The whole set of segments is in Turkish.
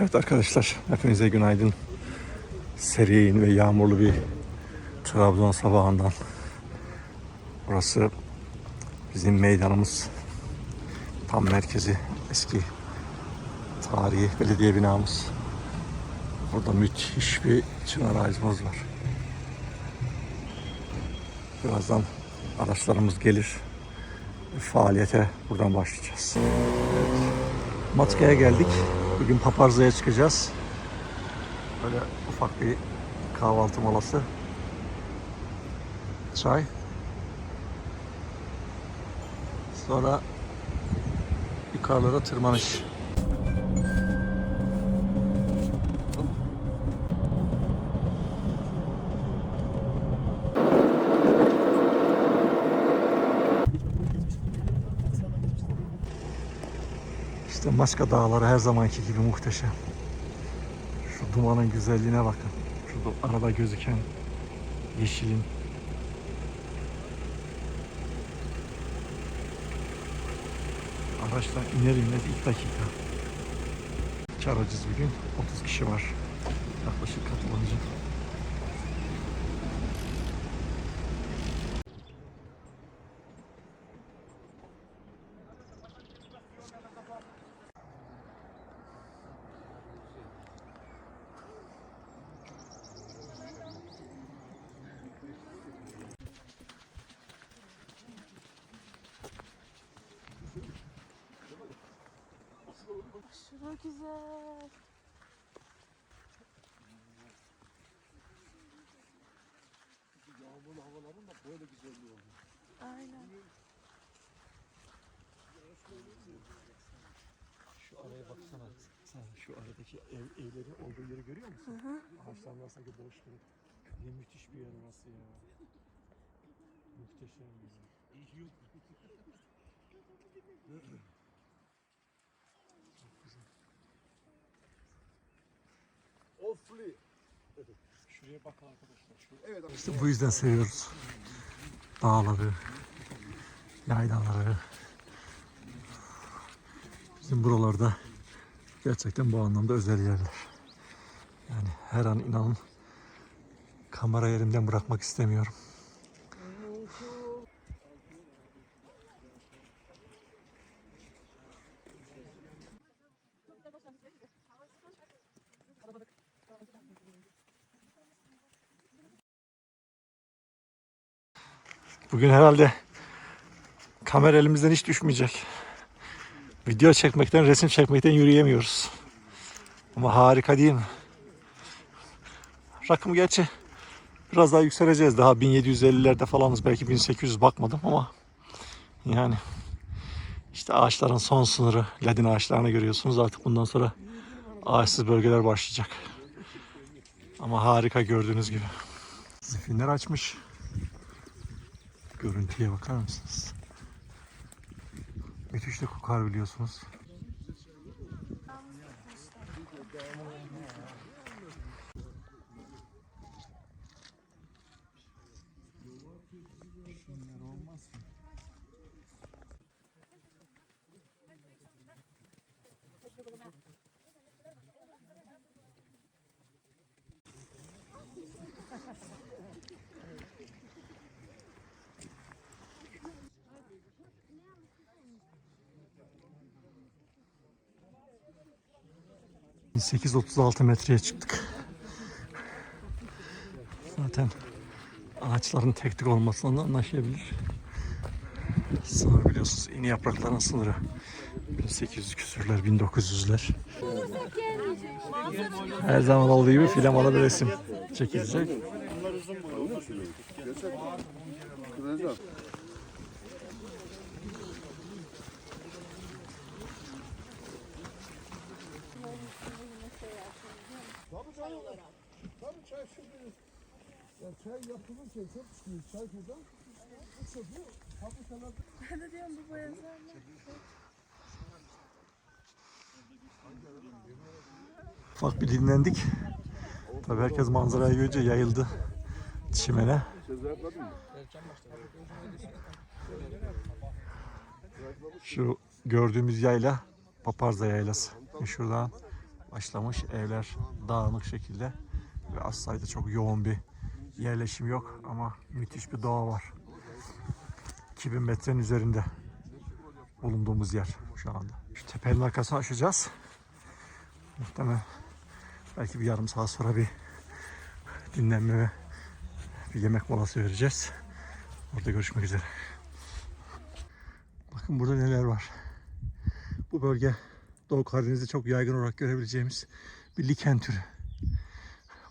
Evet arkadaşlar, hepinize günaydın. Serin ve yağmurlu bir Trabzon sabahından. Burası bizim meydanımız. Tam merkezi, eski tarihi belediye binamız. Burada müthiş bir çınar ağacımız var. Birazdan araçlarımız gelir. Faaliyete buradan başlayacağız. Matka'ya geldik. Bugün Paparza'ya çıkacağız. Böyle ufak bir kahvaltı molası. Çay. Sonra yukarılara tırmanış. İşte Maçka Dağları her zamanki gibi muhteşem. Şu dumanın güzelliğine bakın. Şurada arada gözüken yeşilin. Araçtan iner inmez ilk dakika. Çaracız bugün. 30 kişi var. Yaklaşık katılımcı. Aşırı güzel. Yağmurlu havaların da böyle güzelliği oluyor. Aynen. Şu araya baksana. Sen şu aradaki ev, evleri olduğu yeri görüyor musun? Ağaçlar nasıl sanki boş duruyor. Ne müthiş bir yer orası ya. Muhteşem bir yer. Ofli. Şuraya bak arkadaşlar. Şu Evet. İşte bu yüzden seviyoruz. Dağları, yaylaları. Bizim buralarda gerçekten bu anlamda özel yerler. Yani her an inanın kamera elimden bırakmak istemiyorum. Bugün herhalde kamera elimizden hiç düşmeyecek. Video çekmekten, resim çekmekten yürüyemiyoruz. Ama harika değil mi? Rakım gerçi biraz daha yükseleceğiz. Daha 1750'lerde falanız. Belki 1800 bakmadım ama yani işte ağaçların son sınırı. Ledin ağaçlarını görüyorsunuz. Artık bundan sonra ağaçsız bölgeler başlayacak. Ama harika gördüğünüz gibi. Zifinler açmış. Görüntüye bakar mısınız? Müthiş de kokar biliyorsunuz. ...836 metreye çıktık. Zaten ağaçların tek tek olmasından anlaşılabilir. Sınır biliyorsunuz yeni yaprakların sınırı. 1800 küsürler, 1900'ler. Her zaman olduğu gibi filamalı bir resim çekilecek. Tabii canım. Tabii çay şimdi. Ya çay yapılırken çok çıkıyor. Çay burada. Bu çöpü fabrikalar Ben de diyorum bu ne? Ufak bir dinlendik. Tabii herkes manzarayı görünce yayıldı çimene. Şu gördüğümüz yayla Paparza yaylası. Şuradan başlamış. Evler dağınık şekilde ve az sayıda çok yoğun bir yerleşim yok ama müthiş bir doğa var. 2000 metrenin üzerinde bulunduğumuz yer şu anda. Şu tepenin arkasını aşacağız. Muhtemelen belki bir yarım saat sonra bir dinlenme ve bir yemek molası vereceğiz. Orada görüşmek üzere. Bakın burada neler var. Bu bölge Doğu Karadeniz'de çok yaygın olarak görebileceğimiz bir liken türü.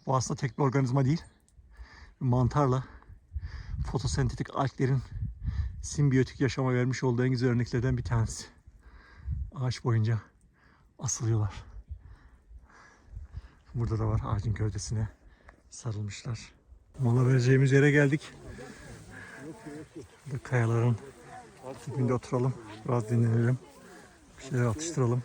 Bu aslında tek bir organizma değil. Mantarla fotosentetik alglerin simbiyotik yaşama vermiş olduğu en güzel örneklerden bir tanesi. Ağaç boyunca asılıyorlar. Burada da var ağacın gövdesine sarılmışlar. Mola vereceğimiz yere geldik. Burada kayaların dibinde oturalım. Biraz dinlenelim. Bir şeyler atıştıralım.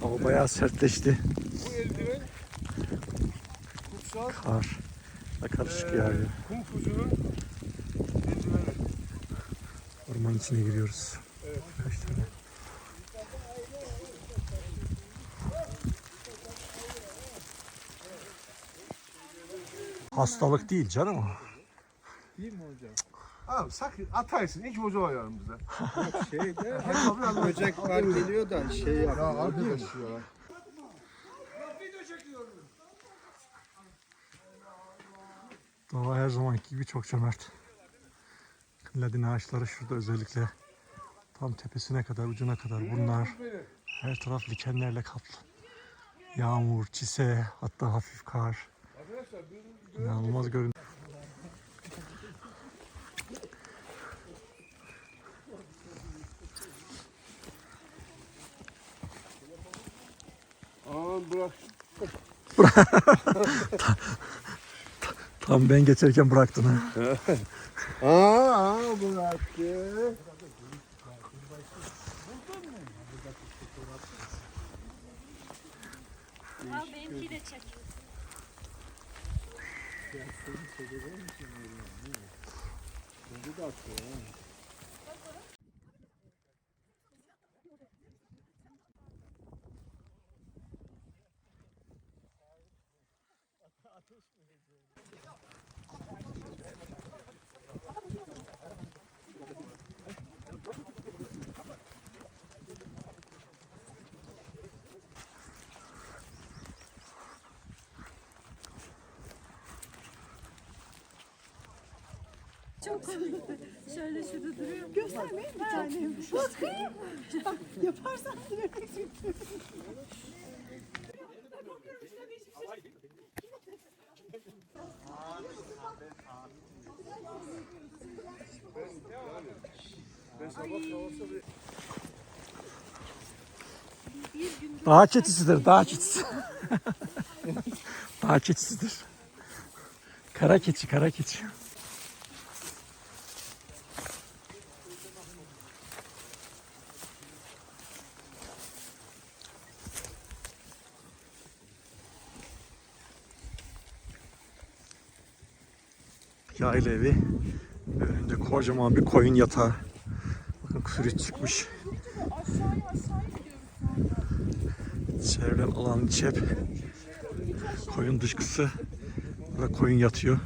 Hava bayağı sertleşti. Bu eldiven kutsal Kar. Da karışık yağıyor. kum kuzunun eldiveni. Ormanın içine giriyoruz. Kaç tane? Hastalık değil canım o. Abi sakın ataysın hiç boca var yanımızda. Şeyde Abi Allah böcekler geliyor da şey Ya yapıyor. arkadaş ya. Doğa her zamanki gibi çok cömert. Ladin ağaçları şurada özellikle tam tepesine kadar, ucuna kadar bunlar. Her taraf likenlerle kaplı. Yağmur, çise, hatta hafif kar. İnanılmaz görüntü. Aman bırak. Tam ben geçerken bıraktın ha. Aa bıraktı. Senin çekebilir misin? Bence de atıyor. Çok şöyle şurada duruyor. Göstermeyin bir tanem. Bakayım. Yaparsan direkt. Dağ keçisidir, dağ keçisi. dağ keçisidir. Kara keçi, kara keçi. Yayla evi. Önünde kocaman bir koyun yatağı. Bakın kürüç çıkmış. Çevren alan iç hep koyun dışkısı. Burada koyun yatıyor.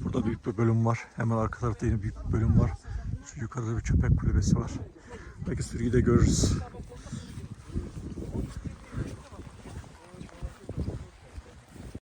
Burada büyük bir bölüm var. Hemen arka tarafta yine büyük bir bölüm var. Şu yukarıda bir köpek kulübesi var. Belki sürüyü de görürüz.